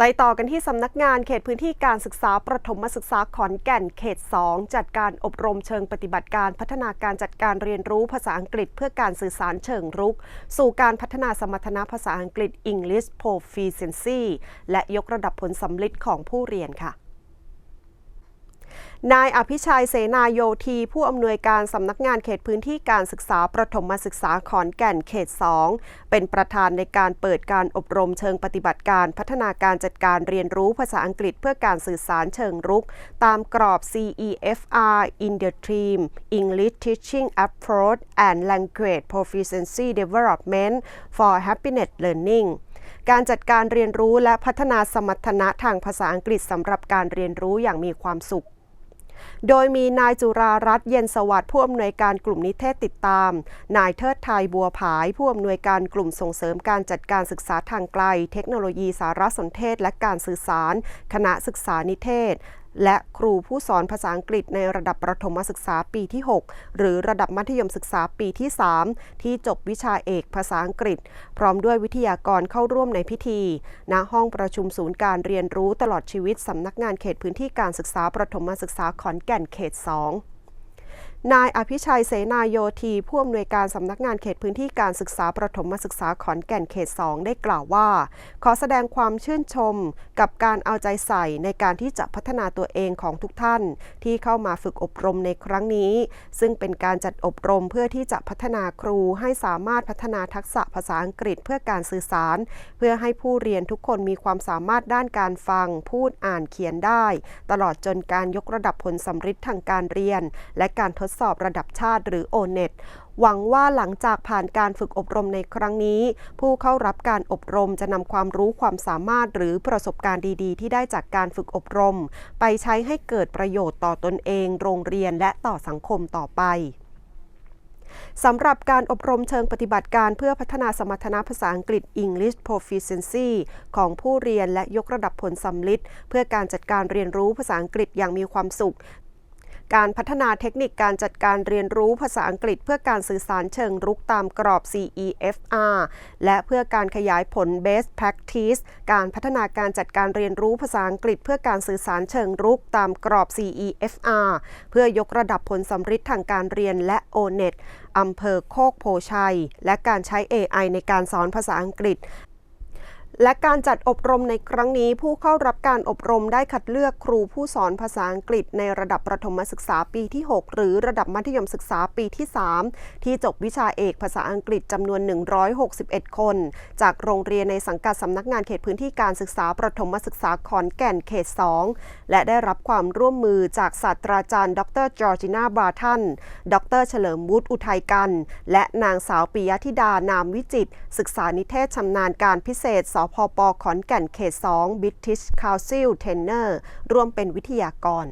ไปต่อกันที่สำนักงานเขตพื้นที่การศึกษาประถมศึกษาขอนแก่นเขต 2 จัดการอบรมเชิงปฏิบัติการพัฒนาการจัดการเรียนรู้ภาษาอังกฤษ เพื่อการสื่อสารเชิงรุก สู่การพัฒนาสมรรถนะภาษาอังกฤษ English Proficiency และยกระดับผลสำลิดของผู้เรียนค่ะ นายอภิชัยเสนาโยธี ผู้อำนวยการสำนักงานเขตพื้นที่การศึกษาประถมศึกษาขอนแก่นเขต 2 เป็นประธานในการเปิดการอบรมเชิงปฏิบัติการพัฒนาการจัดการเรียนรู้ภาษาอังกฤษเพื่อการสื่อสารเชิงรุก ตามกรอบ CEFR in the Team English Teaching Approach and Language Proficiency Development for Happiness Learning การจัดการเรียนรู้และพัฒนาสมรรถนะทางภาษาอังกฤษสำหรับการเรียนรู้อย่างมีความสุข โดยมีนายจุรารัตน์เย็นสวัสดิ์ผู้อำนวยการกลุ่มนิเทศติดตาม นายเทิดไทยบัวผายผู้อำนวยการกลุ่มส่งเสริมการจัดการศึกษาทางไกล เทคโนโลยีสารสนเทศและการสื่อสาร คณะศึกษานิเทศ และครูผู้สอนภาษาอังกฤษในระดับประถมศึกษาปีที่ 6 หรือระดับมัธยมศึกษาปีที่ 3 ที่จบวิชาเอกภาษาอังกฤษ พร้อมด้วยวิทยากรเข้าร่วมในพิธี ณ ห้องประชุมศูนย์การเรียนรู้ตลอดชีวิตสำนักงานเขตพื้นที่การศึกษาประถมศึกษาขอนแก่นเขต 2 นายอภิชัยเสนาโยธีผู้อำนวยการสำนักงานเขตพื้นที่การศึกษาประถมศึกษาขอนแก่นเขต 2 ได้กล่าวว่า ขอแสดงความชื่นชมกับการเอาใจใส่ในการที่จะพัฒนาตัวเองของทุกท่าน ที่เข้ามาฝึกอบรมในครั้งนี้ ซึ่งเป็นการจัดอบรมเพื่อที่จะพัฒนาครูให้สามารถพัฒนาทักษะภาษาอังกฤษเพื่อการสื่อสาร เพื่อให้ผู้เรียนทุกคนมีความสามารถด้านการฟัง พูดอ่านเขียนได้ ตลอดจนการยกระดับผลสำฤทธิ์ทางการเรียน และการทดสอบระดับชาติหรือ O-NET หวังว่าหลังจากผ่านการฝึกอบรมในครั้งนี้ ผู้เข้ารับการอบรมจะนำความรู้ความสามารถหรือประสบการณ์ดีๆ ที่ได้จากการฝึกอบรม ไปใช้ให้เกิดประโยชน์ต่อตนเอง โรงเรียนและต่อสังคมต่อไปสำหรับการอบรมเชิงปฏิบัติการเพื่อพัฒนาสมรรถนะภาษาอังกฤษ English Proficiency ของผู้เรียนและยกระดับผลสำลิดเพื่อการจัดการเรียนรู้ภาษาอังกฤษอย่างมีความสุข การพัฒนาเทคนิคการจัดการเรียนรู้ภาษาอังกฤษ เพื่อการสื่อสารเชิงรุกตามกรอบ CEFR และเพื่อการขยายผล Best Practice การพัฒนาการจัดการเรียนรู้ภาษาอังกฤษ เพื่อการสื่อสารเชิงรุกตามกรอบ CEFR เพื่อยกระดับผลสำฤทธิ์ทางการเรียนและ O-NET อำเภอโคกโพชัย และการใช้ AI ในการสอนภาษาอังกฤษ และการจัดอบรมในครั้งนี้ผู้เข้ารับการอบรมได้คัดเลือกครูผู้สอนภาษาอังกฤษในระดับประถมศึกษาปีที่ 6 หรือระดับมัธยมศึกษาปีที่ 3 ที่จบวิชาเอกภาษาอังกฤษจำนวน 161 คน จากโรงเรียนในสังกัดสำนักงานเขตพื้นที่การศึกษาประถมศึกษาขอนแก่นเขต 2 และได้รับความร่วมมือจากศาสตราจารย์ ดรจอร์จินาบาทัน ดรเฉลิมวุฒิอุทัยกัน และนางสาวปิยธิดานามวิจิตศึกษานิเทศชำนาญการพิเศษสพปขอนแก่นเขต 2 British Council Tenner ร่วมเป็นวิทยากร